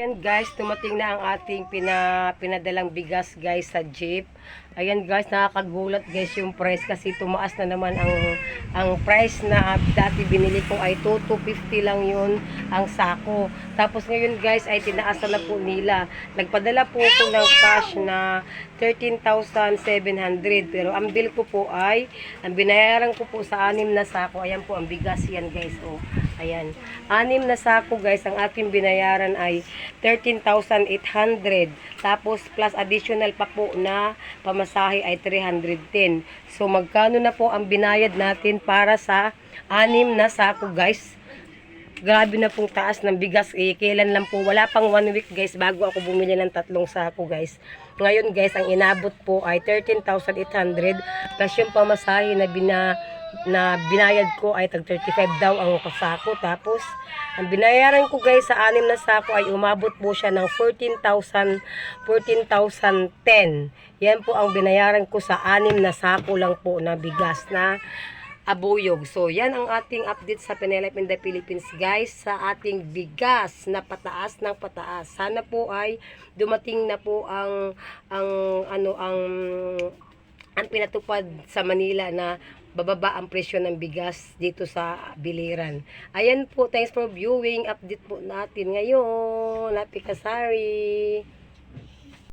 Ayan guys, tumating na ang ating pina, pinadalang bigas guys sa jeep. Ayan guys, nakakagulat guys yung price kasi tumaas na naman ang ang price na dati binili ko ay 2,250 lang yun ang sako. Tapos ngayon guys ay tinaasan na po nila. Nagpadala po ko ng cash na 13,700 pero ang bill ko po ay ang binayaran ko po sa anim na sako. Ayan po ang bigas yan guys. Oh. Ayan. Anim na sako guys, ang aking binayaran ay 13,800. Tapos plus additional pa po na pamasahe ay 310. So magkano na po ang binayad natin para sa anim na sako guys? Grabe na pong taas ng bigas. Eh, kailan lang po, wala pang one week guys bago ako bumili ng tatlong sako guys. Ngayon guys, ang inabot po ay 13,800 plus yung pamasahe na bina na binayad ko ay tag 35 daw ang kasako. Tapos, ang binayaran ko guys sa anim na sako ay umabot po siya ng 14,000, 14,010. Yan po ang binayaran ko sa anim na sako lang po na bigas na abuyog. So, yan ang ating update sa Penelep in the Philippines, guys, sa ating bigas na pataas ng pataas. Sana po ay dumating na po ang ang ano ang ang pinatupad sa Manila na bababa ang presyo ng bigas dito sa biliran. Ayan po, thanks for viewing. Update po natin ngayon. Happy Kasari.